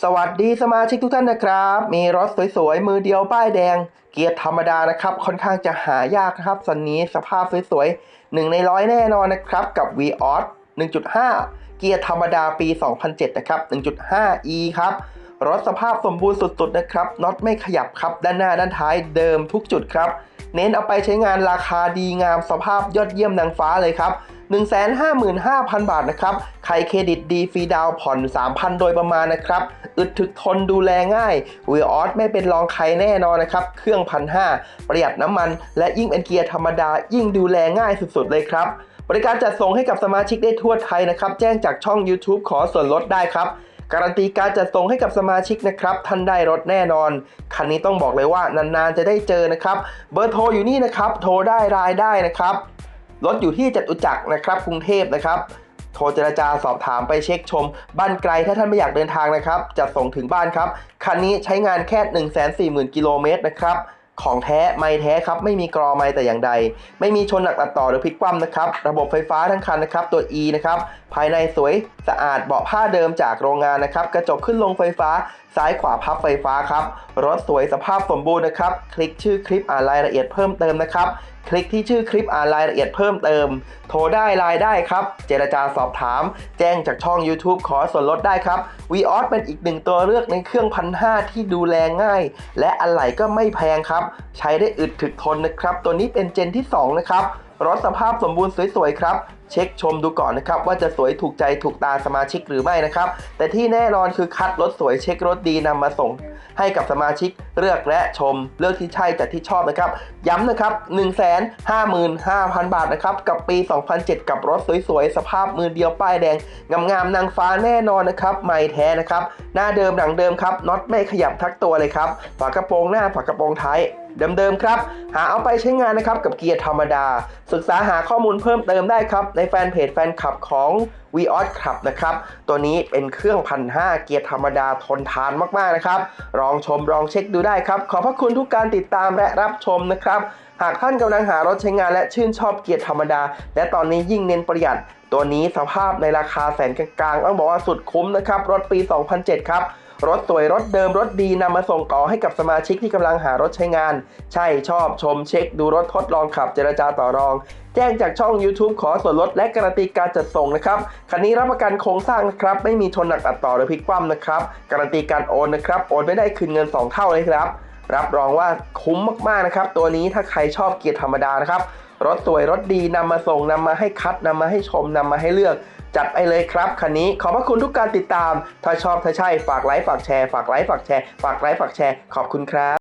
สวัสดีสมาชิกทุกท่านนะครับ มีรถสวยๆ มือเดียวป้ายแดง เกียร์ธรรมดานะครับ ค่อนข้างจะหายากนะครับสันนี้สภาพสวยๆหนึ่งในร้อยแน่นอนนะครับ กับ v ีออส1.5 เกียร์ธรรมดาปี 2007 นะครับ 1.5e ครับ รถสภาพสมบูรณ์สุดๆ นะครับน็อตไม่ขยับครับ ด้านหน้าด้านท้ายเดิมทุกจุดครับ เน้นเอาไปใช้งานราคาดีงามสภาพยอดเยี่ยมนางฟ้าเลยครับ 155,000 บาทนะครับใครเครดิตดีฟรีดาวผ่อน 3,000 โดยประมาณนะครับ อึดถึกทนดูแลง่ายวีออสไม่เป็นรองใครแน่นอนนะครับ เครื่องพันห้าประหยัดน้ำมัน และยิ่งเป็นเกียร์ธรรมดา ยิ่งดูแลง่ายสุดๆเลยครับ บริการจัดส่งให้กับสมาชิกได้ทั่วไทยนะครับ แจ้งจากช่อง YouTube ขอส่วนลดได้ครับการันตีการจัดส่งให้กับสมาชิกนะครับ ท่านได้รถแน่นอน คันนี้ต้องบอกเลยว่านานๆจะได้เจอนะครับ เบอร์โทรอยู่นี่นะครับ โทรได้รายได้นะครับ รถอยู่ที่จตุจักรนะครับกรุงเทพนะครับ โทรเจรจาสอบถามไปเช็คชม บ้านไกลถ้าท่านไม่อยากเดินทางนะครับ จะส่งถึงบ้านครับ คันนี้ใช้งานแค่ 1 4 0 0 0 0 กิโลเมตรนะครับ ของแท้ไม่แท้ครับ ไม่มีกรอไม่แต่อย่างใด ไม่มีชนหนักตัดต่อหรือพลิกคว่ำนะครับ ระบบไฟฟ้าทั้งคันนะครับ ตัว E นะครับ ภายในสวยสะอาดเบาะผ้าเดิมจากโรงงานนะครับ กระจกขึ้นลงไฟฟ้า ซ้ายขวาพับไฟฟ้าครับ รถสวยสภาพสมบูรณ์นะครับ คลิกชื่อคลิปอ่านรายละเอียดเพิ่มเติมนะครับ คลิกที่ชื่อคลิปอ่านรายละเอียดเพิ่มเติม โทรได้ไลน์ได้ครับ เจรจาสอบถาม แจ้งจากช่อง YouTube ขอส่วนลดได้ครับ v ีออสเป็นอีกหนึ่งตัวเลือกในเครื่องพันห้าที่ดูแลง่าย และอะไหล่ก็ไม่แพงครับใช้ได้อึดถึกทนนะครับ ตัวนี้เป็นเจนที่ 2 นะครับรถสภาพสมบูรณ์สวยๆครับ เช็คชมดูก่อนนะครับ ว่าจะสวยถูกใจถูกตาสมาชิกหรือไม่นะครับ แต่ที่แน่นอนคือคัดรถสวยเช็ครถดีนำมาส่ง ให้กับสมาชิกเลือกและชมเลือกที่ใช่จากที่ชอบนะครับ ย้ำนะครับ1 5 5 0 0 0 บาทนะครับ กับปี 2007 กับรถสวยๆ สภาพมือเดียวป้ายแดง งามๆนางฟ้าแน่นอนนะครับไม่แท้นะครับ หน้าเดิมหลังเดิมครับน็อตไม่ขยับทักตัวเลยครับฝากระโปรงหน้าฝากระโปรงท้าย เดิมๆครับ หาเอาไปใช้งานนะครับกับเกียร์ธรรมดา ศึกษาหาข้อมูลเพิ่มเติมได้ครับ ในแฟนเพจแฟนคลับของ v ีออสครับนะครับ ตัวนี้เป็นเครื่องพันห้าเกียร์ธรรมดาทนทานมากๆนะครับ ลองชมลองเช็คดูได้ครับ ขอบพระคุณทุกการติดตามและรับชมนะครับ หากท่านกำลังหารถใช้งานและชื่นชอบเกียร์ธรรมดา และตอนนี้ยิ่งเน้นประหยัด ตัวนี้สภาพในราคาแสนกลางๆต้องบอกว่าสุดคุ้มนะครับ รถปี 2007 ครับ รถสวยรถเดิมรถดีนำมาส่งต่อให้กับสมาชิกที่กำลังหารถใช้งาน ใช่ชอบชมเช็ค ดูรถทดลองขับเจรจาต่อรอง แจ้งจากช่อง YouTube ขอส่วนลดและการันตีการจัดส่งนะครับ คันนี้รับประกันโครงสร้างนะครับ ไม่มีชนหนักตัดต่อหรือพลิกคว่ำนะครับ การันตีการโอนนะครับ โอนไม่ได้คืนเงิน 2 เท่าเลยครับ รับรองว่าคุ้มมากๆนะครับ ตัวนี้ถ้าใครชอบเกียร์ธรรมดานะครับ รถสวยรถดีนำมาส่งนำมาให้คัดนำมาให้ชมนำมาให้เลือก จัดไปเลยครับคันนี้ขอบพระคุณทุกการติดตาม ถ้าชอบถ้าใช่ฝากไลค์ฝากแชร์ฝากไลค์ฝากแชร์ฝากไลค์ฝากแชร์ขอบคุณครับ